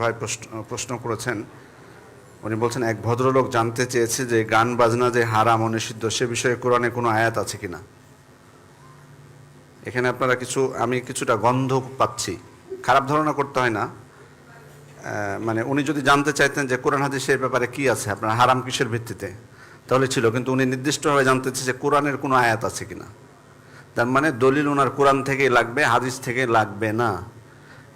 ভাই প্রশ্ন করেছেন। উনি বলছেন, এক ভদ্রলোক জানতে চেয়েছে যে গান বাজনা যে হারাম ও নিষিদ্ধ সে বিষয়ে কোরআনে কোনো আয়াত আছে কিনা? এখানে আপনারা কিছু, আমি কিছুটা গন্ধ পাচ্ছি। খারাপ ধারণা করতে হয় না। মানে উনি যদি জানতে চাইতেন যে কোরআন হাদিসের ব্যাপারে কি আছে, আপনার হারাম কিসের ভিত্তিতে, তাহলে ছিল। কিন্তু উনি নির্দিষ্টভাবে জানতে চেয়েছে যে কোরআনের কোনো আয়াত আছে কিনা। তার মানে দলিল ওনার কোরআন থেকেই লাগবে, হাদিস থেকে লাগবে না।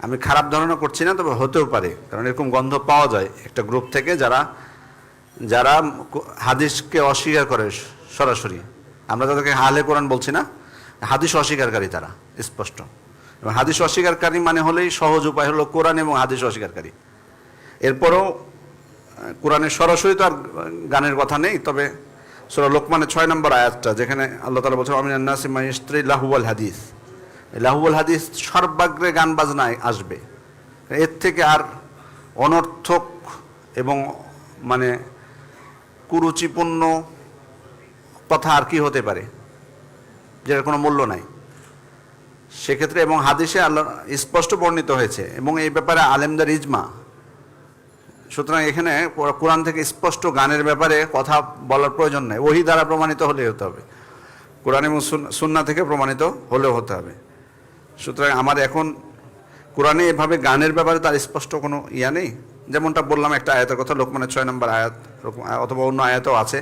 আমি খারাপ ধারণা করছি না, তবে হতেও পারে, কারণ এরকম গন্ধ পাওয়া যায় একটা গ্রুপ থেকে যারা যারা হাদিসকে অস্বীকার করে সরাসরি। আমরা তাদেরকে হালে কোরআন বলছি না, হাদিস অস্বীকারকারী তারা, স্পষ্ট। এবং হাদিস অস্বীকারকারী মানে হলেই সহজ উপায় হলো কোরআন এবং হাদিস অস্বীকারকারী এরপরও কোরআনের সরাসরি তো আর গানের কথা নেই, তবে সুরা লোকমানের ছয় নম্বর আয়াতটা, যেখানে আল্লাহ তালা বলছে আমিন নাসিম স্ত্রী লাহুয়াল হাদিস। এই লাহুয়াল হাদিস সর্বাগ্রে গান বাজনায় আসবে। এর থেকে আর অনর্থক এবং মানে কুরুচিপূর্ণ কথা আর কি হতে পারে? যেটার কোনো মূল্য নাই। সেক্ষেত্রে এবং হাদিসে আল্লাহ স্পষ্ট বর্ণিত হয়েছে এবং এই ব্যাপারে আলেমদার ইজমা। সুতরাং এখানে কোরআন থেকে স্পষ্ট গানের ব্যাপারে কথা বলার প্রয়োজন নেই। ওহি দ্বারা প্রমাণিত হলে হতে হবে। কোরআন এবং সুন- সুন্না থেকে প্রমাণিত হলেও হতে হবে। সুতরাং আমার এখন কোরআনে এভাবে গানের ব্যাপারে তার স্পষ্ট কোনো ইয়া নেই। যেমনটা বললাম একটা আয়াতের কথা, লোকমানের ছয় নম্বর আয়াত অথবা অন্য আয়াতও আছে।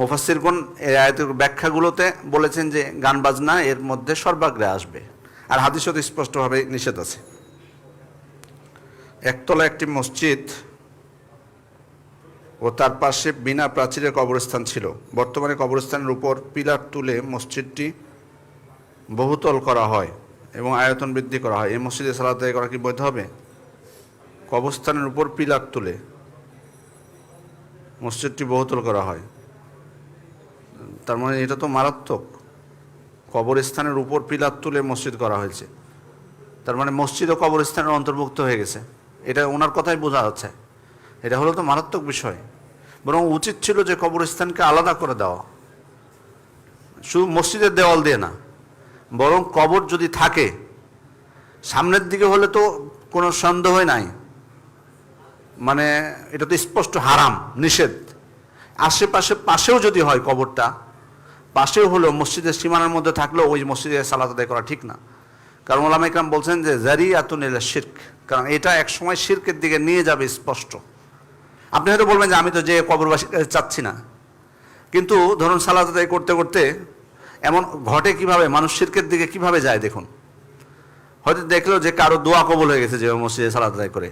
মুফাসিরগণ এই আয়াতের ব্যাখ্যাগুলোতে বলেছেন যে গান বাজনা এর মধ্যে সর্বাগ্রে আসবে। আর হাদিসও তো স্পষ্টভাবে নিষেধ আছে। একতলা একটি মসজিদ ও তার পাশে বিনা প্রাচীরের কবরস্থান ছিল। বর্তমানে কবরস্থানের উপর পিলার তুলে মসজিদটি বহুতল করা হয় এবং আয়তন বৃদ্ধি করা হয়। এই মসজিদে সালাত করা কি বৈধ হবে? কবরস্থানের উপর পিলার তুলে মসজিদটি বহুতল করা হয়। তার মানে এটা তো মারাত্মক। কবরস্থানের উপর পিলার তুলে মসজিদ করা হয়েছে। তার মানে মসজিদ ও কবরস্থানের অন্তর্ভুক্ত হয়ে গেছে। এটা ওনার কথাই বোঝা যাচ্ছে। এটা হলো তো মারাত্মক বিষয়। বরং উচিত ছিল যে কবরস্থানকে আলাদা করে দেওয়া। শুধু মসজিদের দেওয়াল দিয়ে না বরং কবর যদি থাকে, সামনের দিকে হলে তো কোনো সন্দেহই নাই। মানে এটা তো স্পষ্ট হারাম, নিষেধ। আশেপাশে পাশেও যদি হয় কবরটা, পাশেও হলেও মসজিদের সীমানার মধ্যে থাকলেও ওই মসজিদে সালাত আদায় করা ঠিক না। কারণ ওলামা ইকরাম বলছেন যে জারি আতুন এলা শির্ক। কারণ এটা এক সময় শির্কের দিকে নিয়ে যাবে স্পষ্ট। আপনি হয়তো বলবেন যে, আমি তো যে কবরবাসী চাচ্ছি না। কিন্তু ধরুন সালাত আদায় করতে করতে এমন ঘটে কীভাবে? মানুষ শির্কের দিকে কীভাবে যায় দেখুন? হয়তো দেখল যে কারও দোয়া কবল হয়ে গেছে যে মসজিদে সালাদ আদায় করে।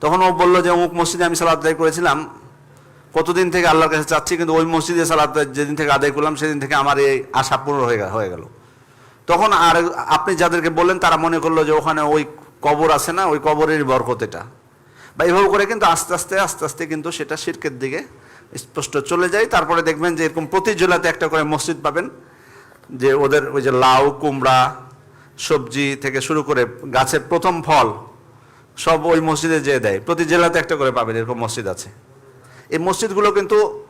তখন ও বলল যে, অমুক মসজিদে আমি সালাত আদায় করেছিলাম। কতদিন থেকে আল্লাহর কাছে চাচ্ছি, কিন্তু ওই মসজিদে সালাত যেদিন থেকে আদায় করলাম, সেদিন থেকে আমার এই আশা পূর্ণ হয়ে হয়ে গেল। তখন আর আপনি যাদেরকে বললেন, তারা মনে করল যে, ওখানে ওই কবর আছে না? ওই কবরের বরকত এটা। বা এভাবে করে কিন্তু আস্তে আস্তে আস্তে আস্তে কিন্তু সেটা শিরকের দিকে স্পষ্ট চলে যায়। তারপরে দেখবেন যে এরকম প্রতি জেলাতে একটা করে মসজিদ পাবেন, যে ওদের ওই যে লাউ, কুমড়া, সবজি থেকে শুরু করে গাছের প্রথম ফল সব ওই মসজিদে যেয়ে দেয়। প্রতি জেলাতে একটা করে পাবেন এরকম মসজিদ আছে। এই মসজিদগুলো কিন্তু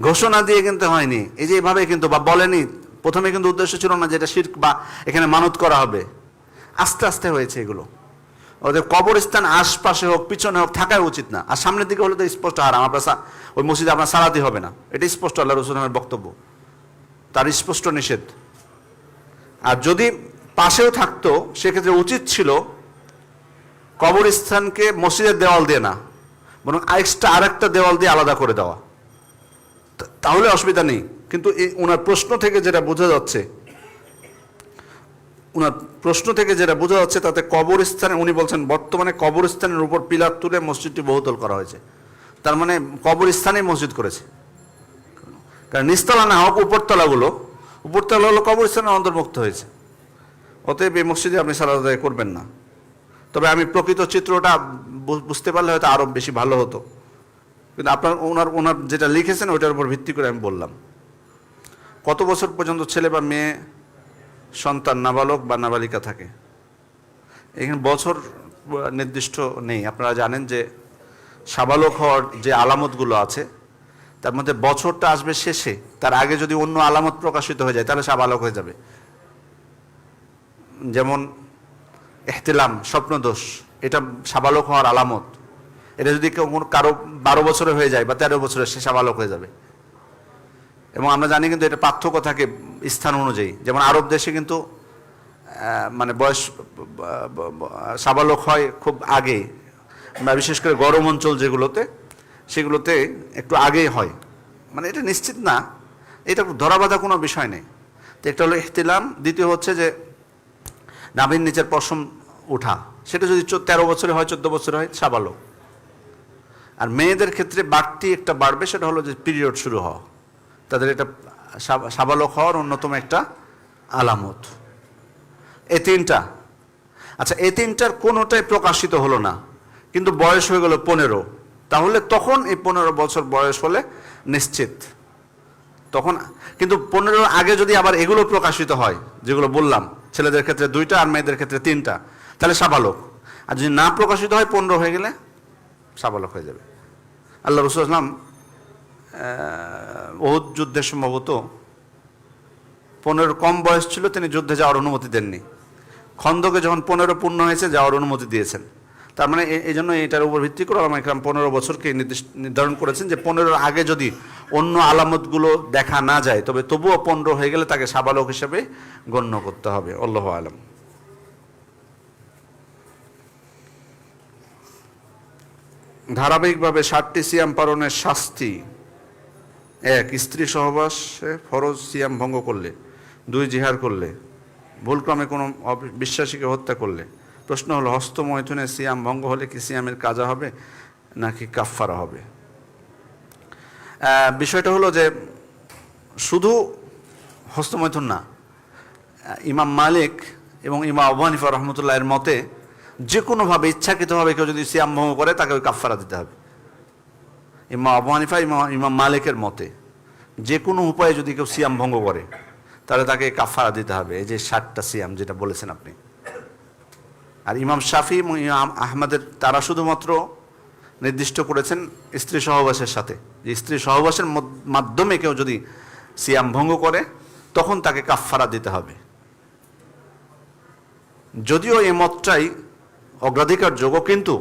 ঘোষণা দিয়ে কিন্তু হয়নি। এই যে এভাবে কিন্তু, বা বলেনি, প্রথমে কিন্তু উদ্দেশ্য ছিল না যেটা শির্ক বা এখানে মানত করা হবে। আস্তে আস্তে হয়েছে এগুলো। ওদের কবরস্থান আশপাশে হোক, পিছনে হোক, থাকাই উচিত না। আর সামনের দিকে হলে তো স্পষ্ট হারাম। আপনার সা- ওই মসজিদে আপনার সালাতে হবে না। এটা স্পষ্ট আল্লাহ রসুলের বক্তব্য। তার স্পষ্ট নিষেধ। আর যদি পাশেও থাকতো, সেক্ষেত্রে উচিত ছিল কবরস্থানকে মসজিদের দেওয়াল দিয়ে না, বরং এক্সট্রা আরেকটা দেওয়াল দিয়ে আলাদা করে দেওয়া। তাহলে অসুবিধা নেই। কিন্তু এই ওনার প্রশ্ন থেকে যেটা বোঝা যাচ্ছে ওনার প্রশ্ন থেকে যেটা বোঝা যাচ্ছে, তাতে কবরস্থানে উনি বলছেন, বর্তমানে কবরস্থানের উপর পিলার তুলে মসজিদটি বহুতল করা হয়েছে। তার মানে কবরস্থানেই মসজিদ করেছে। কারণ নিস্তলা না হোক, উপরতলাগুলো, উপরতলা হলো কবরস্থানের অন্তর্ভুক্ত হয়েছে। অতএব এই মসজিদে আপনি সালাদ আদায় করবেন না। তবে আমি প্রকৃত চিত্রটা বুঝতে পারলে হয়তো আরও বেশি ভালো হতো। কিন্তু আপনার, ওনার ওনার যেটা লিখেছেন, ওইটার উপর ভিত্তি করে আমি বললাম। কত বছর পর্যন্ত ছেলে বা মেয়ে সন্তান নাবালক বা নাবালিকা থাকে। এখানে বছর নির্দিষ্ট নেই। আপনারা জানেন যে সাবালক হওয়ার যে আলামতগুলো আছে, তার মধ্যে বছরটা আসবে শেষে। তার আগে যদি অন্য আলামত প্রকাশিত হয়ে যায়, তাহলে সাবালক হয়ে যাবে। যেমন এহতিলাম, স্বপ্নদোষ, এটা সাবালক হওয়ার আলামত। এটা যদি কেউ কারও বারো বছরে হয়ে যায় বা তেরো বছরে, সে সাবালক হয়ে যাবে। এবং আমরা জানি কিন্তু এটা পার্থক্য থাকে স্থান অনুযায়ী। যেমন আরব দেশে কিন্তু মানে বয়স সাবালক হয় খুব আগে। বিশেষ করে গরম অঞ্চল যেগুলোতে, সেগুলোতে একটু আগেই হয়। মানে এটা নিশ্চিত না। এটা ধরা বাঁধা কোনো বিষয় নেই। তো একটা হলো ইহতিলাম, দ্বিতীয় হচ্ছে যে নাভির নিচের পশম ওঠা। সেটা যদি তেরো বছরে হয়, চোদ্দ বছরে হয়, সাবালক। আর মেয়েদের ক্ষেত্রে বাড়তি একটা বাড়বে, সেটা হলো যে পিরিয়ড শুরু হওয়া। তাদের এটা সাবালক হওয়ার অন্যতম একটা আলামত। এই তিনটা। আচ্ছা এই তিনটার কোনোটাই প্রকাশিত হলো না, কিন্তু বয়স হয়ে গেল পনেরো। তাহলে তখন এই পনেরো বছর বয়স হলে নিশ্চিত। তখন, কিন্তু পনেরোর আগে যদি আবার এগুলো প্রকাশিত হয়, যেগুলো বললাম, ছেলেদের ক্ষেত্রে দুইটা আর মেয়েদের ক্ষেত্রে তিনটা, তাহলে সাবালক। আর যদি না প্রকাশিত হয় পনেরো হয়ে গেলে সাবালক হয়ে যাবে। আল্লাহ রসুল আসলাম বহুত যুদ্ধের সম্ভবত পনেরো কম বয়স ছিল, তিনি যুদ্ধে যাওয়ার অনুমতি দেননি। খন্দকে যখন পনেরো পূর্ণ হয়েছে, যাওয়ার অনুমতি দিয়েছেন। তার মানে এই জন্য এটার উপর ভিত্তি করে আমার ইকরাম পনেরো বছরকে নির্ধারণ করেছেন যে পনেরোর আগে যদি অন্য আলামতগুলো দেখা না যায়, তবে তবুও পনেরো হয়ে গেলে তাকে সাবালক হিসেবে গণ্য করতে হবে। আল্লাহ আলম। ধারাবাহিকভাবে ষাটটি সিয়াম পালনের শাস্তি এক, স্ত্রী সহবাসে ফরজ সিয়াম ভঙ্গ করলে, দুই জিহার করলে, ভুলক্রমে কোনো বিশ্বাসীকে হত্যা করলে। প্রশ্ন হলো, হস্তমৈথুনে সিয়াম ভঙ্গ হলে কি সিয়ামের কাজা হবে, নাকি কাফফারা হবে? বিষয়টা হলো যে, শুধু হস্তমৈথুন না ইমাম মালিক এবং ইমাম আবু হানিফা রহমতুল্লাহ এর মতে, যে কোনোভাবে ইচ্ছাকৃতভাবে কেউ যদি সিয়াম ভঙ্গ করে, তাকে ওই কাফফারা দিতে হবে। ইমাম আবু হানিফা, ইমাম ইমাম মালিকের মতে যে কোনো উপায়ে যদি কেউ সিয়াম ভঙ্গ করে, তাহলে তাকে কাফারা দিতে হবে। এই যে ষাটটা সিয়াম যেটা বলেছেন আপনি। আর ইমাম শাফি ইমাম আহমদের, তারা শুধুমাত্র নির্দিষ্ট করেছেন স্ত্রী সহবাসের সাথে। যে স্ত্রী সহবাসের মাধ্যমে কেউ যদি সিয়াম ভঙ্গ করে, তখন তাকে কাফারা দিতে হবে। যদিও এই মতটাই অগ্রাধিকার যোগ্য কিন্তু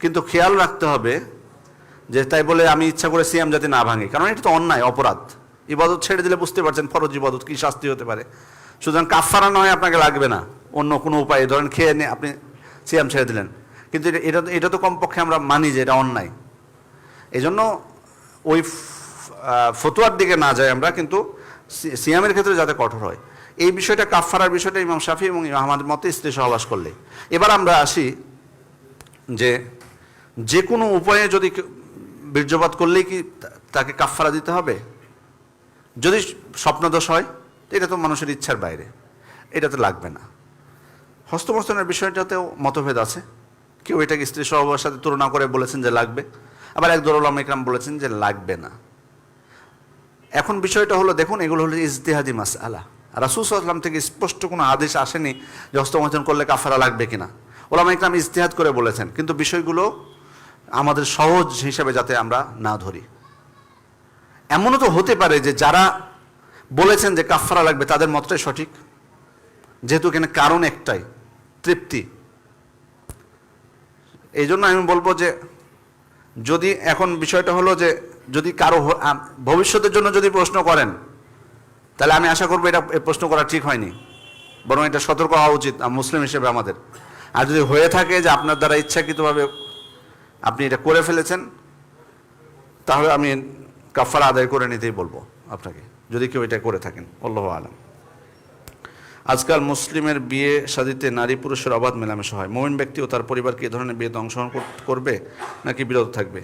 কিন্তু খেয়াল রাখতে হবে যে তাই বলে আমি ইচ্ছা করে সিয়াম যাতে না ভাঙে। কারণ এটা তো অন্যায়, অপরাধ। ইবাদত ছেড়ে দিলে বুঝতে পারছেন ফরজ ইবাদত কি শাস্তি হতে পারে। সুতরাং কাফারা নয়, আপনাকে লাগবে না। অন্য কোনো উপায়ে, ধরেন খেয়ে নিয়ে আপনি সিয়াম ছেড়ে দিলেন। কিন্তু এটা- এটা তো- এটা তো কমপক্ষে আমরা মানি যে এটা অন্যায়। এই জন্য ওই ফতুয়ার দিকে না যাই আমরা, কিন্তু সিয়ামের ক্ষেত্রে যাতে কঠোর হয়। এই বিষয়টা কাফারার বিষয়টা ইমাম শাফি এবং ইমাম আহমদের মতে স্ত্রী সহবাস করলে। এবার আমরা আসি যে যে কোনো উপায়ে যদি বীর্যপাত করলেই কি তাকে কাফফারা দিতে হবে? যদি স্বপ্নদোষ হয়, এটা তো মানুষের ইচ্ছার বাইরে। এটা তো লাগবে না। হস্তমস্তনের বিষয়টাতেও মতভেদ আছে। কেউ এটাকে স্ত্রী সহবাসের সাথে তুলনা করে বলেছেন যে লাগবে। আবার এক দরুলাম ইকরাম বলেছেন যে লাগবে না। এখন বিষয়টা হলো, দেখুন, এগুলো হলো ইজতেহাদি মাস আলা রাসুল সাল্লাম থেকে স্পষ্ট কোনো আদেশ আসেনি যে হস্তমোচন করলে কাফারা লাগবে কিনা। ওলামা ইকরাম ইজতেহাদ করে বলেছেন। কিন্তু বিষয়গুলো আমাদের সহজ হিসাবে যাতে আমরা না ধরি। এমনও তো হতে পারে যে যারা বলেছেন যে কাফারা লাগবে, তাদের মতটাই সঠিক। যেহেতু এখানে কারণ একটাই, তৃপ্তি। এই জন্য আমি বলব যে যদি এখন বিষয়টা হলো যে যদি কারও ভবিষ্যতের জন্য যদি প্রশ্ন করেন, তাহলে আমি আশা করব এটা প্রশ্ন করা ঠিক হয়নি। বরং এটা সতর্ক হওয়া উচিত মুসলিম হিসেবে আমাদের। আর যদি হয়ে থাকে যে আপনার দ্বারা ইচ্ছাকৃতভাবে আপনি এটা করে ফেলেছেন, তাহলে আমি কাফারা আদায় করে নিতেই বলব আপনাকে, যদি কেউ এটা করে থাকেন, আল্লাহ আলম। আজকাল মুসলিমের বিয়ে শাদিতে নারী পুরুষের অবাধ মেলামেশা হয়। মোমিন ব্যক্তি ও তার পরিবার কি এ ধরনের বিয়েতে অংশগ্রহণ করবে নাকি বিরত থাকবে?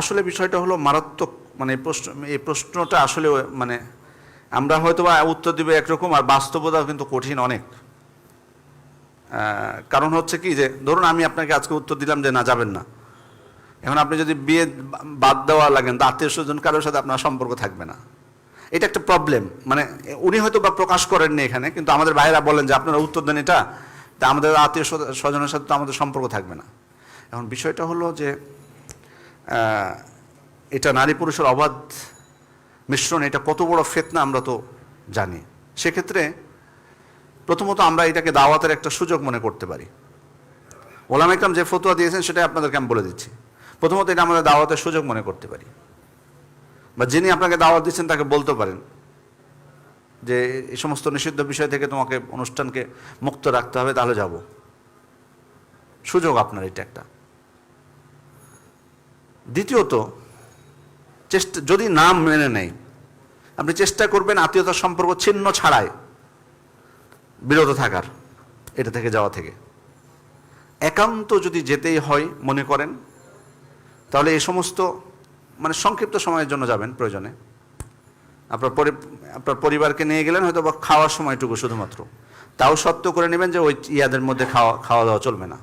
আসলে বিষয়টা হলো মারাত্মক মানে প্রশ্ন, এই প্রশ্নটা আসলে মানে আমরা হয়তো বা উত্তর দিবে একরকম আর বাস্তবতা কিন্তু কঠিন অনেক। কারণ হচ্ছে কি যে, ধরুন আমি আপনাকে আজকে উত্তর দিলাম যে না, যাবেন না। এখন আপনি যদি বিয়ে বাদ দেওয়া লাগেন, তো আত্মীয় স্বজন কারোর সাথে আপনার সম্পর্ক থাকবে না। এটা একটা প্রবলেম মানে উনি হয়তো বা প্রকাশ করেননি এখানে, কিন্তু আমাদের ভাইরা বলেন যে, আপনারা উত্তর দেন এটা। তা আমাদের আত্মীয় স্বজ- স্বজনের সাথে তো আমাদের সম্পর্ক থাকবে না। এখন বিষয়টা হলো যে এটা নারী পুরুষের অবাধ মিশ্রণ, এটা কত বড় ফেতনা আমরা তো জানি। সেক্ষেত্রে প্রথমত আমরা এটাকে দাওয়াতের একটা সুযোগ মনে করতে পারি। ওলাম একরাম যে ফতোয়া দিয়েছেন সেটাই আপনাদেরকে আমি বলে দিচ্ছি। প্রথমত এটা আমাদের দাওয়াতের সুযোগ মনে করতে পারি। বা যিনি আপনাকে দাওয়াত দিচ্ছেন তাকে বলতে পারেন যে, এই সমস্ত নিষিদ্ধ বিষয় থেকে তোমাকে অনুষ্ঠানকে মুক্ত রাখতে হবে, তাহলে যাব। সুযোগ আপনার এটা একটা। দ্বিতীয়ত, চেষ্টা যদি নাম মেনে নেয়, আপনি চেষ্টা করবেন আত্মীয়তার সম্পর্ক ছিন্ন ছাড়াই বিরত থাকার, এটা থেকে যাওয়া থেকে। একান্ত যদি যেতেই হয় মনে করেন, তাহলে এই সমস্ত মানে সংক্ষিপ্ত সময়ের জন্য যাবেন প্রয়োজনে। আপনার পরি, আপনার পরিবারকে নিয়ে গেলেন হয়তো বা খাওয়ার সময়টুকু শুধুমাত্র। তাও সত্য করে নেবেন যে ওই ইয়াদের মধ্যে খাওয়া খাওয়া দাওয়া চলবে না।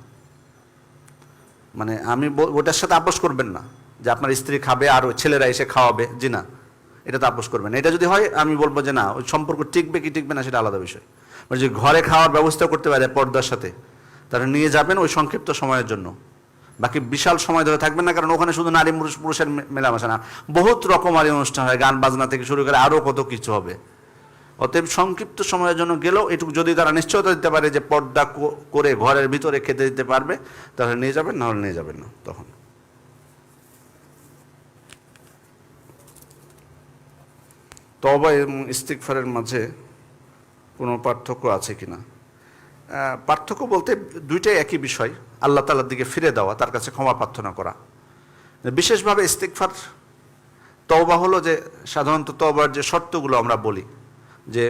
মানে আমি ওটার সাথে আপোষ করবেন না যে আপনার স্ত্রী খাবে আর ওই ছেলেরা এসে খাওয়াবে, জি না। এটা তো আপোষ করবেন। এটা যদি হয়, আমি বলব যে না, ওই সম্পর্ক টিকবে কি টিকবে না, সেটা আলাদা বিষয়। মানে যদি ঘরে খাওয়ার ব্যবস্থা করতে পারে পর্দার সাথে, তারা নিয়ে যাবেন ওই সংক্ষিপ্ত সময়ের জন্য। বাকি বিশাল সময় ধরে থাকবেন না, কারণ ওখানে শুধু নারী পুরুষ, পুরুষের মেলামেশা না, বহুত রকমারি অনুষ্ঠান হয়, গান বাজনা থেকে শুরু করে আরও কত কিছু হবে। অতএব সংক্ষিপ্ত সময়ের জন্য গেলেও এটুকু যদি তারা নিশ্চয়তা দিতে পারে যে পর্দা করে ঘরের ভিতরে খেতে দিতে পারবে, তাহলে নিয়ে যাবেন, না হলে নিয়ে যাবেন না, তখন। তবা এবং ইস্তিকফারের মাঝে কোনো পার্থক্য আছে কি না পার্থক্য বলতে দুইটাই একই বিষয়। আল্লাহ তালার দিকে ফিরে দেওয়া, তার কাছে ক্ষমা প্রার্থনা করা। বিশেষভাবে ইস্তিকফার তওবা হলো যে, সাধারণত তওবার যে শর্তগুলো আমরা বলি, যে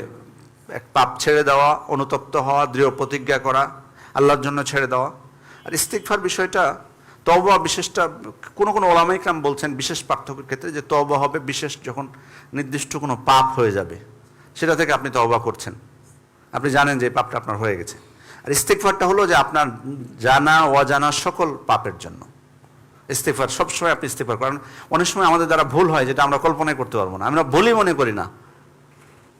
এক পাপ ছেড়ে দেওয়া, অনুতপ্ত হওয়া, দৃঢ় প্রতিজ্ঞা করা, আল্লাহর জন্য ছেড়ে দেওয়া। আর ইস্তিকফার বিষয়টা, তওবা বিশেষটা, কোনো কোনো ওলামাইকাম বলছেন বিশেষ পার্থক্যের ক্ষেত্রে যে তওবা হবে বিশেষ যখন নির্দিষ্ট কোনো পাপ হয়ে যাবে, সেটা থেকে আপনি তওবা করছেন। আপনি জানেন যে পাপটা আপনার হয়ে গেছে। আর ইস্তিকফারটা হলো যে আপনার জানা, অজানা সকল পাপের জন্য। ইস্তেফার সবসময় আপনি ইস্তেফার করেন। অনেক সময় আমাদের দ্বারা ভুল হয় যেটা আমরা কল্পনাই করতে পারব না। আমরা ভুলই মনে করি না।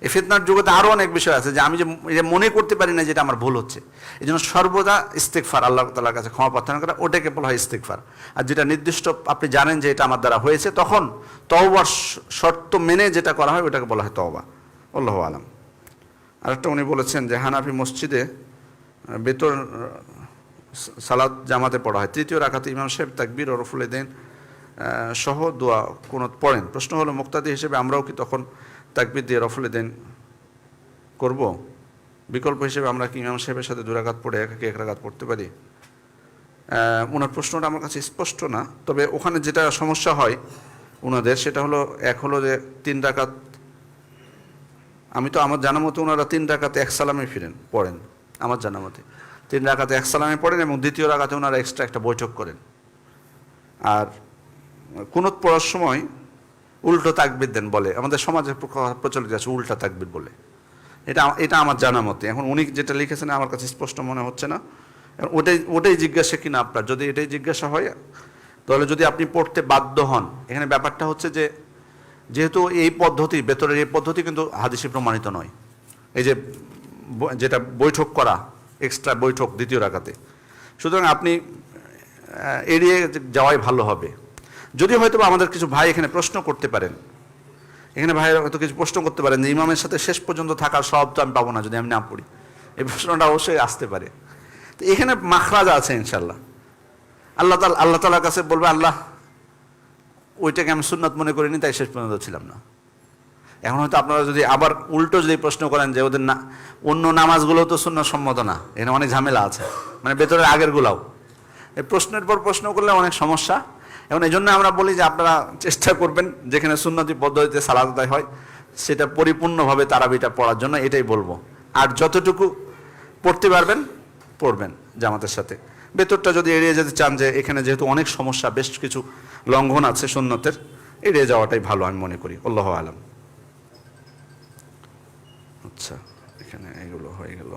এই ফেতনার জগতে আরও অনেক বিষয় আছে যে আমি যে যে মনে করতে পারি না যেটা আমার ভুল হচ্ছে। এই জন্য সর্বদা ইস্তেকফার আল্লাহ তালার কাছে ক্ষমা প্রার্থনা করা, ওটাকে বলা হয় ইস্তেকফার আর যেটা নির্দিষ্ট আপনি জানেন যে এটা আমার দ্বারা হয়েছে, তখন তওবার শর্ত মেনে যেটা করা হয় ওটাকে বলা হয় তওবা। আল্লাহ আলম। আরেকটা উনি বলেছেন যে হানাফি মসজিদে বেতন সালাদ জামাতে পড়া হয়। তৃতীয় রাখাতে ইমাম সাহেব তাকবির ও রফুল দেন সহ দোয়া কোনো পড়েন। প্রশ্ন হলো, মুক্তাদি হিসেবে আমরাও কি তখন তাকবির দিয়ে রফুল দেন করব? বিকল্প হিসেবে আমরা কি ইমাম সাহেবের সাথে দুরাঘাত পড়ে একাকে এক রাঘাত পড়তে পারি? ওনার প্রশ্নটা আমার কাছে স্পষ্ট না, তবে ওখানে যেটা সমস্যা হয় ওনাদের সেটা হলো, এক হলো যে তিন রাকাত আমি তো আমার জানা মতো ওনারা তিন রাকাতে এক সালামে ফিরেন, পড়েন, আমার জানা মতে। তিন রাকাতে এক সালামে পড়েন এবং দ্বিতীয় রাকাতে ওনারা এক্সট্রা একটা বৈঠক করেন। আর কুনত পড়ার সময় উল্টো তাকবির দেন বলে, আমাদের সমাজে প্রচলিত আছে উল্টা তাকবির বলে। এটা এটা আমার জানা মতে। এখন উনি যেটা লিখেছেন আমার কাছে স্পষ্ট মনে হচ্ছে না। ওটাই ওটাই জিজ্ঞাসা কিনা আপনার? যদি এটাই জিজ্ঞাসা হয়, তাহলে যদি আপনি পড়তে বাধ্য হন, এখানে ব্যাপারটা হচ্ছে যে যেহেতু এই পদ্ধতি, বেতনের এই পদ্ধতি কিন্তু হাদিসে প্রমাণিত নয়। এই যে যেটা বৈঠক করা এক্সট্রা বৈঠক দ্বিতীয় রাখাতে সুতরাং আপনি এড়িয়ে যাওয়াই ভালো হবে। যদি হয়তো আমাদের কিছু ভাই এখানে প্রশ্ন করতে পারেন, এখানে ভাইয়েরা হয়তো কিছু প্রশ্ন করতে পারেন যে ইমামের সাথে শেষ পর্যন্ত থাকার সব তো আমি পাবো না যদি আমি না পড়ি। এই প্রশ্নটা অবশ্যই আসতে পারে। তো এখানে মাখরাজ আছে ইনশাল্লাহ আল্লাহ তাল আল্লাহ তালার কাছে বলবে, আল্লাহ ওইটাকে আমি সুন্নত মনে করিনি, তাই শেষ পর্যন্ত ছিলাম না। এখন হয়তো আপনারা যদি আবার উল্টো যদি প্রশ্ন করেন যে ওদের না, অন্য নামাজগুলো তো শূন্য সম্মত না, এখানে অনেক ঝামেলা আছে মানে ভেতরের আগের গুলাও। এই প্রশ্নের পর প্রশ্ন করলে অনেক সমস্যা। এবং এই জন্য আমরা বলি যে আপনারা চেষ্টা করবেন, যেখানে সুন্নতি পদ্ধতিতে সালাদ হয়, সেটা পরিপূর্ণভাবে তারাবিটা পড়ার জন্য এটাই বলব। আর যতটুকু পড়তে পারবেন, পড়বেন জামাতের সাথে। ভেতরটা যদি এড়িয়ে যেতে চান যে এখানে যেহেতু অনেক সমস্যা, বেশ কিছু লঙ্ঘন আছে সুন্নতের, এড়িয়ে যাওয়াটাই ভালো আমি মনে করি। আল্লাহ আলম। আচ্ছা এখানে এগুলো হয়ে গেল।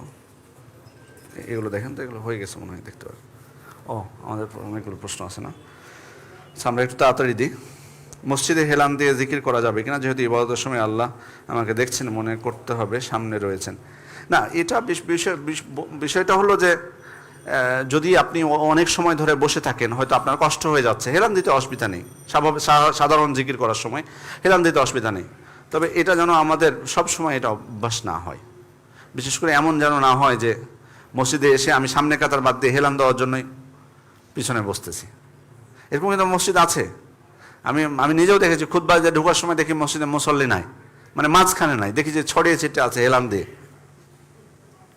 এগুলো দেখেন তো, এগুলো হয়ে গেছে মনে হয়, দেখতে পারেন। ও, আমাদের অনেকগুলো প্রশ্ন আছে না? আচ্ছা আমরা একটু তাড়াতাড়ি দিই। মসজিদে হেলান দিয়ে জিকির করা যাবে কিনা? যেহেতু ইবাদতের সময় আল্লাহ আমাকে দেখছেন, মনে করতে হবে, সামনে রয়েছেন। না, এটা বিষয় বিষ- বিষয়টা হলো যে যদি আপনি অনেক সময় ধরে বসে থাকেন, হয়তো আপনার কষ্ট হয়ে যাচ্ছে। হেলান দিতে অসুবিধা নেই। স্বাভাবিক সাধারণ জিকির করার সময় হেলান দিতে অসুবিধা নেই। তবে এটা যেন আমাদের সব সময় এটা অভ্যাস না হয়। বিশেষ করে এমন যেন না হয় যে মসজিদে এসে আমি সামনে কাতার বাদ দিয়ে হেলান দেওয়ার জন্যই পিছনে বসতেছি। এরকম কিন্তু মসজিদ আছে। আমি আমি নিজেও দেখেছি খুদ্া ঢোকার সময় দেখি মসজিদে মুসল্লি নাই। মানে মাঝখানে নাই। দেখি যে ছড়িয়ে ছিটে আছে হেলান দিয়ে।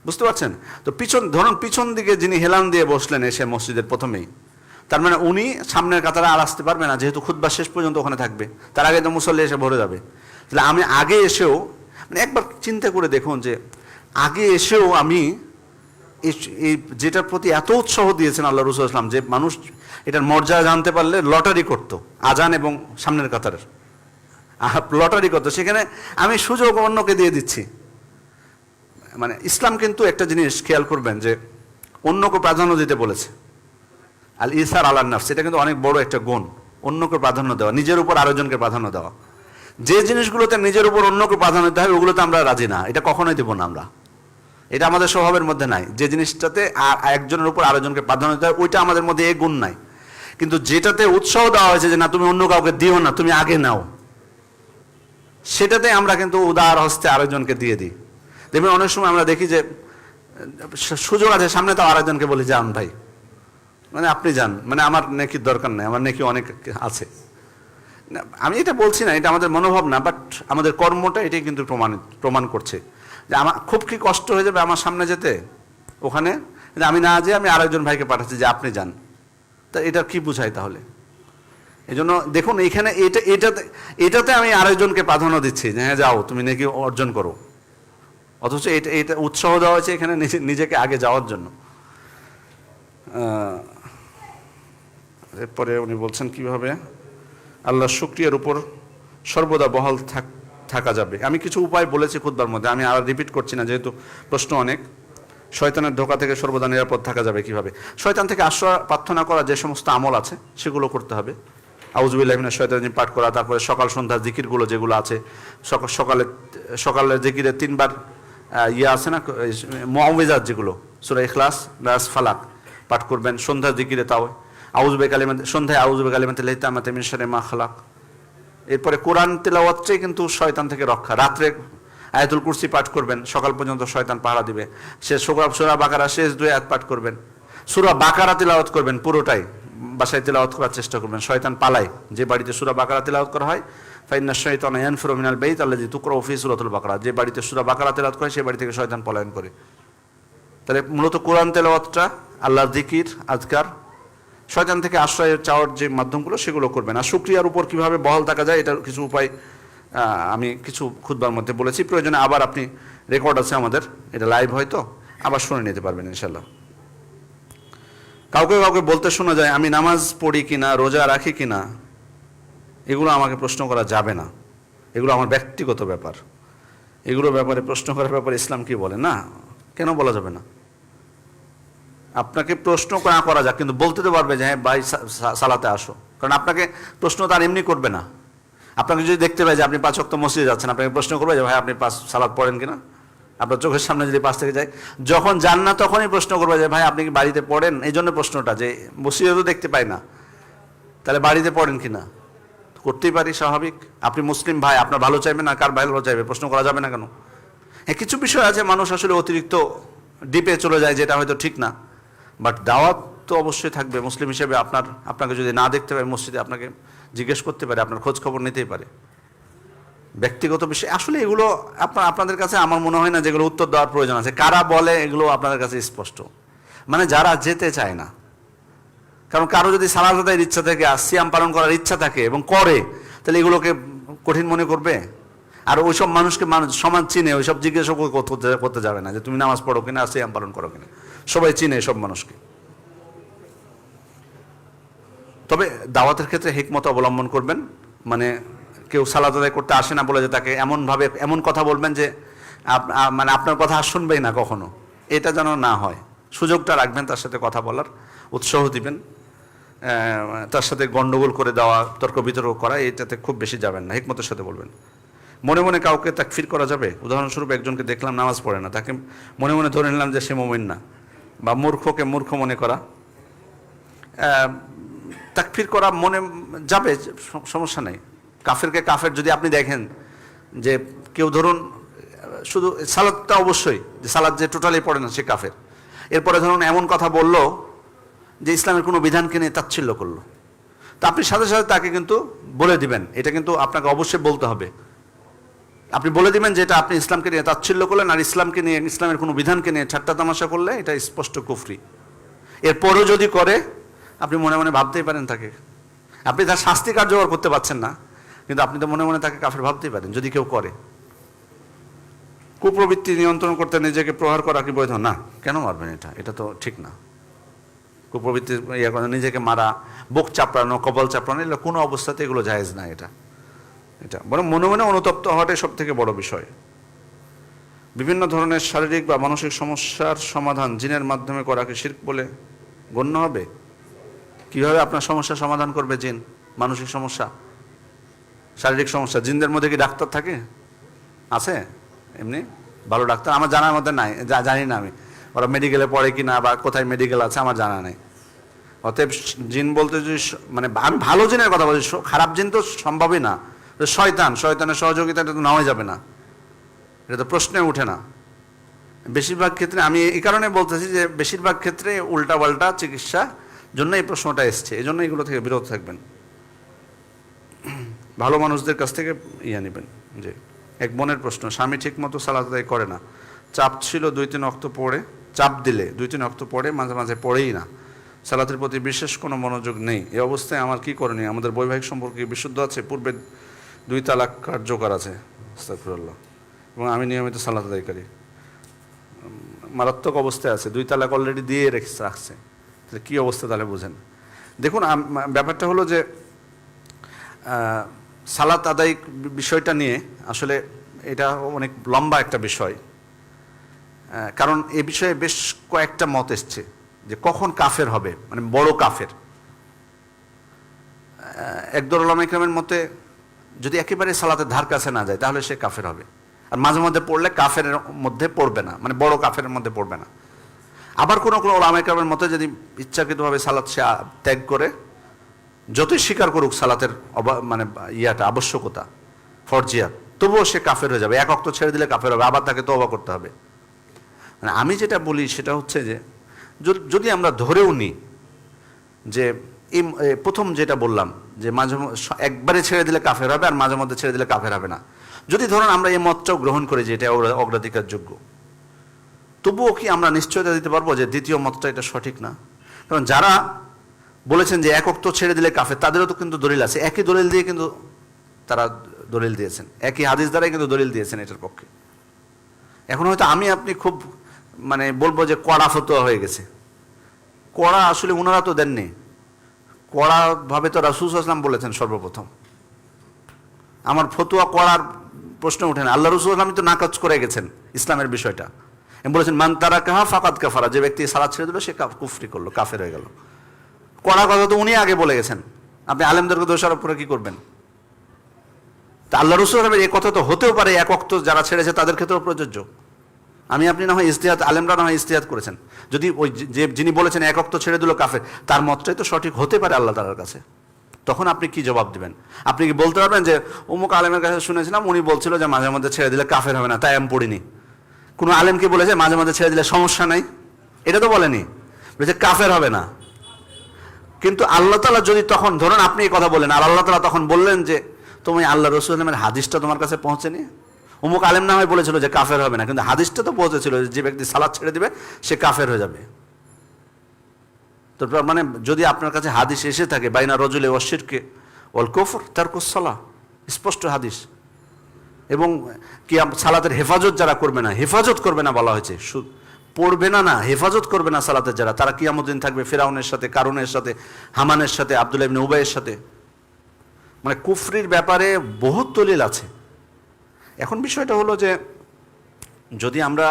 বুঝতে পারছেন? তো পিছন, ধরুন পিছন দিকে যিনি হেলান দিয়ে বসলেন এসে মসজিদের প্রথমেই, তার মানে উনি সামনের কাতারে আর আসতে পারবে না, যেহেতু খুদ্া শেষ পর্যন্ত ওখানে থাকবে, তার আগে তো মুসল্লি এসে ভরে যাবে। তাহলে আমি আগে এসেও মানে একবার চিন্তা করে দেখুন যে, আগে এসেও আমি এই- যেটার প্রতি এত উৎসাহ দিয়েছেন আল্লাহ রসুল আসলাম যে মানুষ এটার মর্যাদা জানতে পারলে লটারি করত, আজান এবং সামনের কাতারের। লটারি করতো, সেখানে আমি সুযোগ অন্যকে দিয়ে দিচ্ছি। মানে ইসলাম কিন্তু একটা জিনিস খেয়াল করবেন যে অন্যকে প্রাধান্য দিতে বলেছে। আল ইসার আল্লাহ নাফস, এটা কিন্তু অনেক বড় একটা গুণ, অন্যকে প্রাধান্য দেওয়া, নিজের উপর আরেকজনকে প্রাধান্য দেওয়া। যে জিনিসগুলোতে নিজের উপর অন্যকে প্রাধান্য দিতে হবে ওগুলোতে আমরা রাজি না, এটা কখনোই দেবো না আমরা। এটা আমাদের স্বভাবের মধ্যে নাই। যে জিনিসটাতে আর একজনের উপর আরেকজনকে প্রাধান্য দিতে হবে ওইটা আমাদের মধ্যে এই গুণ নাই। কিন্তু যেটাতে উৎসাহ দেওয়া হয়েছে যে না, তুমি অন্য কাউকে দিও না, তুমি আগে নাও, সেটাতে আমরা কিন্তু উদার হস্তে আরেকজনকে দিয়ে দিই। দেখবেন অনেক সময় আমরা দেখি যে, সুযোগ আছে, সামনে তো আরেকজনকে বলি, যান ভাই। মানে আপনি যান মানে আমার নেকির দরকার নেই, আমার নেকি অনেক আছে। আমি এটা বলছি না, এটা আমাদের মনোভাব না বাট আমাদের কর্মটা এটাই কিন্তু প্রমাণ প্রমাণ করছে। যে আমার খুব কি কষ্ট হয়ে যাবে আমার সামনে যেতে? ওখানে? আমি না যেয়ে আমি আরেকজন ভাইকে পাঠাচ্ছি, যে আপনি যান। তা এটা কি বুঝায় তাহলে? এই জন্য দেখুন, এখানে এটা, এটাতে এটাতে আমি আরেকজনকে প্রাধান্য দিচ্ছি, যে হ্যাঁ যাও, তুমি নাকি অর্জন করো। অথচ এটা এটা উৎসাহ দেওয়া হয়েছে এখানে নিজে- নিজেকে আগে যাওয়ার জন্য। এরপরে উনি বলছেন কীভাবে? আল্লাহ শুক্রিয়ার উপর সর্বদা বহাল থাক, থাকা যাবে। আমি কিছু উপায় বলেছি খুদবার মধ্যে, আমি আর রিপিট করছি না যেহেতু প্রশ্ন অনেক। শয়তানের ধোকা থেকে সর্বদা নিরাপদ থাকা যাবে কীভাবে? শয়তান থেকে আশ্রয়, প্রার্থনা করা যে সমস্ত আমল আছে, সেগুলো করতে হবে। আউজুবিল্লাহিনা শয়তান পাঠ করা, তারপরে সকাল সন্ধ্যা জিকিরগুলো যেগুলো আছে সকাল সকালে, সকালের জিকিরে তিনবার ইয়ে আছে না মোয়ামেজাত যেগুলো, সুরা ইখলাস, নাস, ফালাক, পাঠ করবেন, সন্ধ্যা জিকিরে তাও আউজবে কালিমাতে সন্ধ্যায় আউজবে কালিমাতে লেহতামাতে মিশরে মা খালাক। এরপরে কোরআন তেলাওয়াতটাই কিন্তু শয়তান থেকে রক্ষা। রাত্রে আয়াতুল কুরসি পাঠ করবেন, সকাল পর্যন্ত শয়তান পাহারা দিবে। সে সোরা, সুরা বাকারা, শেষ দুই আয়াত পাঠ করবেন। সুরা বাকারা তেলাওয়াত করবেন, পুরোটাই। বাসায় তেলাওয়াত করার চেষ্টা করবেন, শয়তান পালায়। যে বাড়িতে সুরা বাকারা তেলাওয়াত করা হয় ফাইন্না শয়তান ইয়ানফিরু মিনাল বাইত আল্লাযী তুকরা ফি সূরাতুল বাকারা। যে বাড়িতে সুরা বাকারা তেলাওয়াত করে সেই বাড়ি থেকে শয়তান পলায়ন করে। তাহলে মূলত কোরআন তেলাওয়াতটা আল্লাহর জিকির, আজকার, শয়তান থেকে আশ্রয় চাওয়ার যে মাধ্যমগুলো, সেগুলো করবেন। আর শুক্রিয়ার উপর কীভাবে বহাল থাকা যায়, এটার কিছু উপায় আমি কিছু খুদবার মধ্যে বলেছি। প্রয়োজনে আবার আপনি রেকর্ড আছে আমাদের। এটা লাইভ হয়তো, আবার শুনে নিতে পারবেন ইনশাল্লাহ কাউকে কাউকে বলতে শোনা যায়, আমি নামাজ পড়ি কিনা, রোজা রাখি কিনা এগুলো আমাকে প্রশ্ন করা যাবে না। এগুলো আমার ব্যক্তিগত ব্যাপার। এগুলো ব্যাপারে প্রশ্ন করার ব্যাপারে ইসলাম কি বলে? না, কেন বলা যাবে না? আপনাকে প্রশ্ন না করা যাক, কিন্তু বলতে তো পারবে যে হ্যাঁ ভাই সালাতে আসো। কারণ আপনাকে প্রশ্ন তার এমনি করবে না। আপনাকে যদি দেখতে পাই যে আপনি পাঁচ অক্ত মসজিদে যাচ্ছেন, আপনাকে প্রশ্ন করবে যে ভাই, আপনি পাঁচ সালাদ পড়েন কিনা? আপনার চোখের সামনে যদি পাশ থেকে যায়, যখন যান না তখনই প্রশ্ন করবে যে ভাই, আপনি কি বাড়িতে পড়েন? এই জন্য প্রশ্নটা যে মসজিদে তো দেখতে পাই না। তাহলে বাড়িতে পড়েন কিনা? করতেই পারি স্বাভাবিক। আপনি মুসলিম ভাই, আপনার ভালো চাইবেন না, কার ভালো চাইবে? প্রশ্ন করা যাবে না কেন? হ্যাঁ কিছু বিষয় আছে, মানুষ আসলে অতিরিক্ত ডিপে চলে যায়, যেটা হয়তো ঠিক না। বাট দাওয়াত তো অবশ্যই থাকবে, মুসলিম হিসেবে আপনার, আপনাকে যদি না দেখতে পারে মসজিদে, আপনাকে জিজ্ঞেস করতে পারে, আপনার খোঁজ খবর নিতেই পারে। ব্যক্তিগত বিষয়, আসলে এগুলো আপনার, আপনাদের কাছে আমার মনে হয় না যেগুলো উত্তর দেওয়ার প্রয়োজন আছে। কারা বলে এগুলো আপনাদের কাছে স্পষ্ট? মানে যারা যেতে চায় না কারণ কারও যদি সালাদ আদায়ের ইচ্ছা থাকে আর সিয়াম পালন করার ইচ্ছা থাকে এবং করে, তাহলে এগুলোকে কঠিন মনে করবে? আর ওইসব মানুষকে মানুষ, সমাজ চিনে, ওইসব জিজ্ঞেস করতে যাবে না যে তুমি নামাজ পড়ো কিনা আর সিয়াম পালন করো কিনা। সবাই চিনে সব মানুষকে। তবে দাওয়াতের ক্ষেত্রে হিকমত অবলম্বন করবেন। মানে কেউ সালাদ আদায় করতে আসে না বলে যে তাকে এমনভাবে, এমন কথা বলবেন যে মানে আপনার কথা আর শুনবেই না কখনো। এটা যেন না হয়। সুযোগটা রাখবেন তার সাথে কথা বলার, উৎসাহ দিবেন। তার সাথে গন্ডগোল করে দেওয়া, তর্ক বিতর্ক করা, এটাতে খুব বেশি যাবেন না, হিকমতের সাথে বলবেন। মনে মনে কাউকে তাকফির করা যাবে? উদাহরণস্বরূপ একজনকে দেখলাম নামাজ পড়ে না, তাকে মনে মনে ধরে নিলাম যে সে মোমিন না, বা মূর্খকে মূর্খ মনে করা। তাকফির করা মনে যাবে, সমস্যা নেই। কাফেরকে কাফের, যদি আপনি দেখেন যে কেউ ধরুন, শুধু সালাদটা অবশ্যই, যে সালাদ যে টোটালি পড়ে না, সে কাফের। এরপরে ধরুন এমন কথা বলল যে ইসলামের কোনো বিধানকে নিয়ে তাচ্ছিল্য করল। তা আপনি সাথে সাথে তাকে কিন্তু বলে দিবেন। এটা কিন্তু আপনাকে অবশ্যই বলতে হবে। আপনি বলে দিবেন যে এটা আপনি ইসলামকে নিয়ে তাচ্ছিল্য করলেন আর ইসলামকে নিয়ে, ইসলামের কোনো বিধানকে নিয়ে ঠাট্টা তামাশা করলে এটা স্পষ্ট কুফরি। এরপরও যদি করে, আপনি মনে মনে ভাবতেই পারেন তাকে। আপনি তার শাস্তি কার্যকর করতে পারছেন না, কিন্তু আপনি তো মনে মনে তাকে কাফের ভাবতেই পারেন, যদি কেউ করে। কুপ্রবৃত্তি নিয়ন্ত্রণ করতে নিজেকে প্রহার করা কি বৈধ? না। কেন মারবেন এটা? এটা তো ঠিক না। কুপ্রবৃত্তি ইয়ে করে, নিজেকে মারা, বুক চাপড়ানো কবল চাপড়ানো, এগুলো কোনো অবস্থাতে এগুলো জায়েজ না এটা। এটা বরং মনে মনে অনুতপ্ত হওয়াটাই সব থেকে বড় বিষয়। বিভিন্ন ধরনের শারীরিক বা মানসিক সমস্যার সমাধান জিনের মাধ্যমে করাকে শির্ক বলে গণ্য হবে? কীভাবে আপনার সমস্যার সমাধান করবে জিন? মানসিক সমস্যা? শারীরিক সমস্যা? জিনদের মধ্যে কি ডাক্তার থাকে? আছে? এমনি? ভালো ডাক্তার? আমার জানার মধ্যে নাই। জানি না আমি। ওরা মেডিকেলে পড়ে কি না বা কোথায় মেডিকেল আছে, আমার জানা নেই। অতএব জিন বলতে যদি মানে আমি ভালো জিনের কথা বলছি খারাপ জিন তো সম্ভবই না। শয়তান, শয়তানের সহযোগিতা এটা তো নেওয়াই যাবে না। এটা তো প্রশ্নে ওঠে না। বেশিরভাগ ক্ষেত্রে আমি এই কারণে বলতেছি যে বেশিরভাগ ক্ষেত্রে উল্টা পাল্টা চিকিৎসা জন্য এই প্রশ্নটা এসছে। এই জন্য এগুলো থেকে বিরত থাকবেন। ভালো মানুষদের কাছ থেকে ইয়ে নেবেন। যে এক বোনের প্রশ্ন, স্বামী ঠিক মতো সালাদ আদায় করে না। চাপ ছিল দুই তিন অক্ত পড়ে, চাপ দিলে দুই তিন অক্ত পড়ে, মাঝে মাঝে পড়েই না। সালাতের প্রতি বিশেষ কোনো মনোযোগ নেই। এই অবস্থায় আমার কি করণীয়? আমাদের বৈবাহিক সম্পর্কে বিশুদ্ধ আছে? পূর্বে দুই তালাক কার্যকর আছে। আস্তাগফিরুল্লাহ। এবং আমি নিয়মিত সালাত আদায়কারী মারাত্মক অবস্থায় আছে। দুই তালাক অলরেডি দিয়ে রেখে রাখছে। তাহলে কী অবস্থা তাহলে বুঝেন। দেখুন ব্যাপারটা হলো যে সালাত আদায় বিষয়টা নিয়ে আসলে এটা অনেক লম্বা একটা বিষয়। কারণ এ বিষয়ে বেশ কয়েকটা মত এসছে। যে কখন কাফের হবে মানে বড় কাফের। একদল ওলামাইকরামের মতে যদি একেবারে সালাতের ধার কাছে না যায়, তাহলে সে কাফের হবে। আর মাঝে মধ্যে পড়লে কাফের মধ্যে পড়বে না মানে বড় কাফের মধ্যে পড়বে না। আবার কোনো কোনো ওলামাইকরামের মতে যদি ইচ্ছাকৃতভাবে সালাত সে ত্যাগ করে, যতই স্বীকার করুক সালাতের মানে ইয়াটা, আবশ্যকতা, ফরজিয়াত, তবুও সে কাফের হয়ে যাবে। এক অক্ত ছেড়ে দিলে কাফের হবে, আবার তাকে তওবা করতে হবে। মানে আমি যেটা বলি সেটা হচ্ছে যে যদি- আমরা ধরেও নিই যে এই প্রথম যেটা বললাম, যে মাঝে একবারে ছেড়ে দিলে কাফের হবে আর মাঝে মধ্যে ছেড়ে দিলে কাফের হবে না। যদি ধরুন আমরা এই মতটাও গ্রহণ করি যে এটা অগ্রা- অগ্রাধিকারযোগ্য, তবুও কি আমরা নিশ্চয়তা দিতে পারব যে দ্বিতীয় মতটা এটা সঠিক না? কারণ যারা বলেছেন যে একক তো ছেড়ে দিলে কাফের, তাদেরও তো কিন্তু দলিল আছে। একই দলিল দিয়ে কিন্তু তারা দলিল দিয়েছেন। একই হাদিস দ্বারাই কিন্তু দলিল দিয়েছেন এটার পক্ষে। এখন হয়তো আমি, আপনি খুব মানে বলব যে কড়া ফতোয়া হয়ে গেছে। কড়া আসলে ওনারা তো দেননি। কড়াভাবে তো রাসুল আসলাম বলেছেন সর্বপ্রথম। আমার ফতুয়া করার প্রশ্ন ওঠে না। আল্লাহ রসুল আসলামই তো নাকচ করে গেছেন ইসলামের বিষয়টা। বলেছেন, মান তারা কাহা ফাকাত কাফারা। যে ব্যক্তি সালাদ ছেড়ে দিল, সে কাফ- কুফরি করল, কাফের হয়ে গেল। কড়া কথা তো উনি আগে বলে গেছেন। আপনি আলেমদেরকে দোষারোপ করে কি করবেন? তা আল্লাহ রসুল আসলামের এই কথা তো হতেও পারে, এক অক্ত যারা ছেড়েছে তাদের ক্ষেত্রেও প্রযোজ্য। আমি আপনি না হয় ইস্তেহাত আলেমরা না হয় ইস্তেহাত করেছেন। যদি ওই যে- যিনি বলেছেন এক অক্ত ছেড়ে দিল কাফের, তার মতটাই তো সঠিক হতে পারে আল্লাহ তালার কাছে। তখন আপনি কি জবাব দিবেন? আপনি কি বলতে পারবেন যে, অমুক আলেমের কাছে শুনেছিলাম, উনি বলছিল যে মাঝে মধ্যে ছেড়ে দিলে কাফের হবে না, তাই আমি পড়িনি। কোনো আলেম কি বলেছে, মাঝে মাঝে ছেড়ে দিলে সমস্যা নাই? এটা তো বলেনি। বলেছে কাফের হবে না। কিন্তু আল্লাহ তালা যদি তখন, ধরুন আপনি এই কথা বলেন, আর আল্লাহ তালা তখন বললেন যে, তুমি আল্লাহ রসুল হাদিসটা তোমার কাছে পৌঁছেনি অমুক আলেম না হয় বলেছিল যে কাফের হবে না, কিন্তু হাদিসটা তো পৌঁছেছিল যে ব্যক্তি সালাদ ছেড়ে দিবে, সে কাফের হয়ে যাবে। তো মানে যদি আপনার কাছে হাদিস এসে থাকে, বাইনা রজুলে অশিরকে ওল কফর তার কুসলা স্পষ্ট হাদিস। এবং কি সালাতের হেফাজত যারা করবে না, হেফাজত করবে না বলা হয়েছে। পড়বে না না, হেফাজত করবে না সালাতের যারা, তারা কিয়ামুদ্দিন থাকবে ফেরাউনের সাথে, কারুনের সাথে, হামানের সাথে, আবদুল্লাহ উবাইয়ের সাথে। মানে কুফরির ব্যাপারে বহুত দলিল আছে। এখন বিষয়টা হলো যে যদি আমরা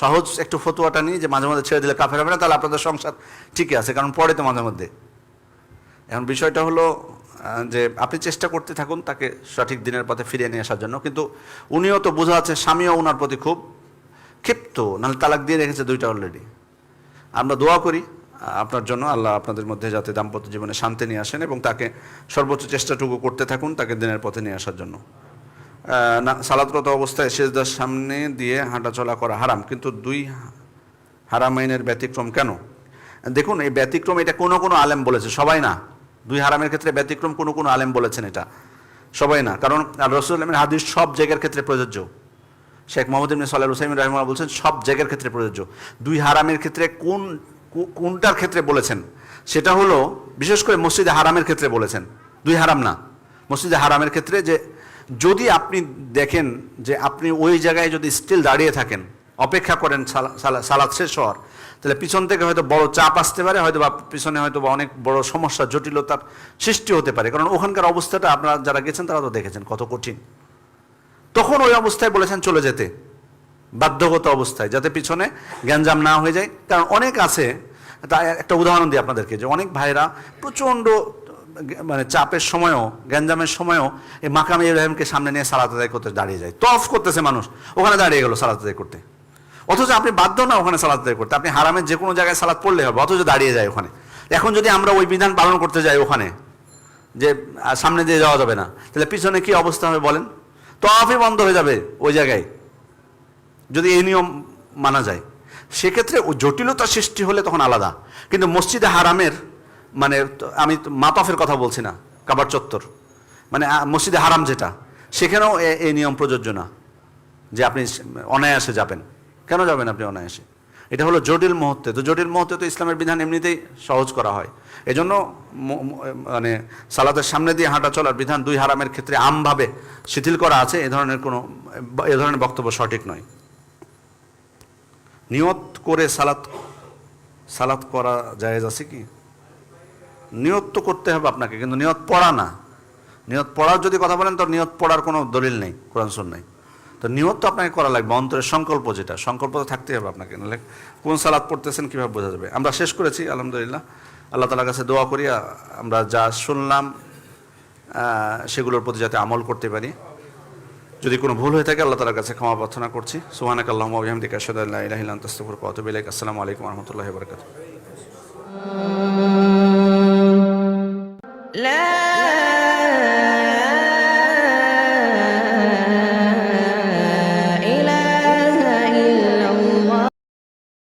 সহজ একটু ফতুয়াটা নিই যে মাঝে মাঝে ছেড়ে দিলে কাফের হবে না, তাহলে আপনাদের সংসার ঠিকই আছে, কারণ পড়ে তো মাঝে মধ্যে। এখন বিষয়টা হলো যে আপনি চেষ্টা করতে থাকুন তাকে সঠিক দিনের পথে ফিরিয়ে নিয়ে আসার জন্য। কিন্তু উনিও তো বোঝা যাচ্ছে, স্বামীও ওনার প্রতি খুব ক্ষিপ্ত, নাহলে তালাক দিয়ে রেখেছে দুইটা অলরেডি আমরা দোয়া করি আপনার জন্য আল্লাহ আপনাদের মধ্যে যাতে দাম্পত্য জীবনে শান্তি নিয়ে আসেন এবং তাকে সর্বোচ্চ চেষ্টাটুকু করতে থাকুন তাকে দিনের পথে নিয়ে আসার জন্য। সালাদরত অবস্থায় শেষদার সামনে দিয়ে হাঁটাচলা করা হারাম। কিন্তু দুই হারাম আইনের ব্যতিক্রম কেন? দেখুন, এই ব্যতিক্রম এটা কোনো কোনো আলেম বলেছে, সবাই না। দুই হারামের ক্ষেত্রে ব্যতিক্রম কোনো কোনো আলেম বলেছেন এটা, সবাই না। কারণ রসুলের হাদিস সব জায়গার ক্ষেত্রে প্রযোজ্য। শেখ মোহাম্মদ ইবনে সাল্লাহ হুসাইম রহমান বলছেন, সব জায়গার ক্ষেত্রে প্রযোজ্য। দুই হারামের ক্ষেত্রে কোন কোনটার ক্ষেত্রে বলেছেন? সেটা হলো, বিশেষ করে মসজিদে হারামের ক্ষেত্রে বলেছেন। দুই হারাম না। মসজিদে হারামের ক্ষেত্রে যে যদি আপনি দেখেন যে আপনি ওই জায়গায় যদি স্টিল দাঁড়িয়ে থাকেন, অপেক্ষা করেন সালা- সালা- সালাদ শেষ হওয়ার তাহলে পিছন থেকে হয়তো বড় চাপ আসতে পারে, হয়তো বা পিছনে হয়তো বা অনেক বড় সমস্যা জটিলতার সৃষ্টি হতে পারে। কারণ ওখানকার অবস্থাটা আপনারা যারা গেছেন, তারা তো দেখেছেন কত কঠিন। তখন ওই অবস্থায় বলেছেন চলে যেতে, বাধ্যগত অবস্থায়, যাতে পিছনে গ্যাঞ্জাম না হয়ে যায়। কারণ অনেক আছে, তা একটা উদাহরণ দিই আপনাদেরকে, যে অনেক ভাইরা প্রচণ্ড মানে চাপের সময়ও, গ্যাঞ্জামের সময়ও এই মাকামি ইব্রাহিমকে সামনে নিয়ে সালাত আদায় করতে দাঁড়িয়ে যায়। তফ করতেছে মানুষ। ওখানে দাঁড়িয়ে গেল সালাত আদায় করতে। অথচ আপনি বাধ্য না ওখানে সালাত আদায় করতে। আপনি হারামের যে কোনো জায়গায় সালাত পড়লে হবে, অথচ দাঁড়িয়ে যায় ওখানে। এখন যদি আমরা ওই বিধান পালন করতে যাই ওখানে, যে সামনে দিয়ে যাওয়া যাবে না, তাহলে পিছনে কি অবস্থা হবে বলেন? তফই বন্ধ হয়ে যাবে ওই জায়গায়, যদি এই নিয়ম মানা যায়। সেক্ষেত্রে ও জটিলতা সৃষ্টি হলে তখন আলাদা। কিন্তু মসজিদে হারামের মানে আমি মাতফের কথা বলছি না, কাবার চত্বর। মানে মসজিদে হারাম যেটা, সেখানেও এই নিয়ম প্রযোজ্য না, যে আপনি অনায়াসে যাবেন। কেন যাবেন আপনি অনায়াসে? এটা হলো জটিল মুহূর্তে। তো জটিল মুহূর্তে তো ইসলামের বিধান এমনিতেই সহজ করা হয়। এজন্য মানে সালাদের সামনে দিয়ে হাঁটা চলার বিধান দুই হারামের ক্ষেত্রে আমভাবে শিথিল করা আছে, এ ধরনের কোনো, এ ধরনের বক্তব্য সঠিক নয়। নিয়ত করে সালাত সালাত করা জায়েজ আছে কি? নিয়ত তো করতে হবে আপনাকে, কিন্তু নিয়ত পড়া না। নিয়ত পড়ার যদি কথা বলেন, তো নিয়ত পড়ার কোনো দলিল নেই, কোরআন নাই। তো নিয়ত তো আপনাকে করা লাগবে, অন্তরের সংকল্প যেটা, সংকল্প তো থাকতেই হবে আপনাকে, নাহলে কোন সালাত পড়তেছেন কীভাবে বোঝা যাবে? আমরা শেষ করেছি, আলহামদুলিল্লাহ। আল্লাহ তালার কাছে দোয়া করি আমরা যা শুনলাম সেগুলোর প্রতি যাতে আমল করতে পারি। যদি কোনো ভুল হয়ে থাকে, আল্লাহ তালার কাছে ক্ষমা প্রার্থনা করছি। সুহানাক আল্লাহ বিলাইক আসসালামু আলাইকুম রহমতুল্লাহ বরকাত لا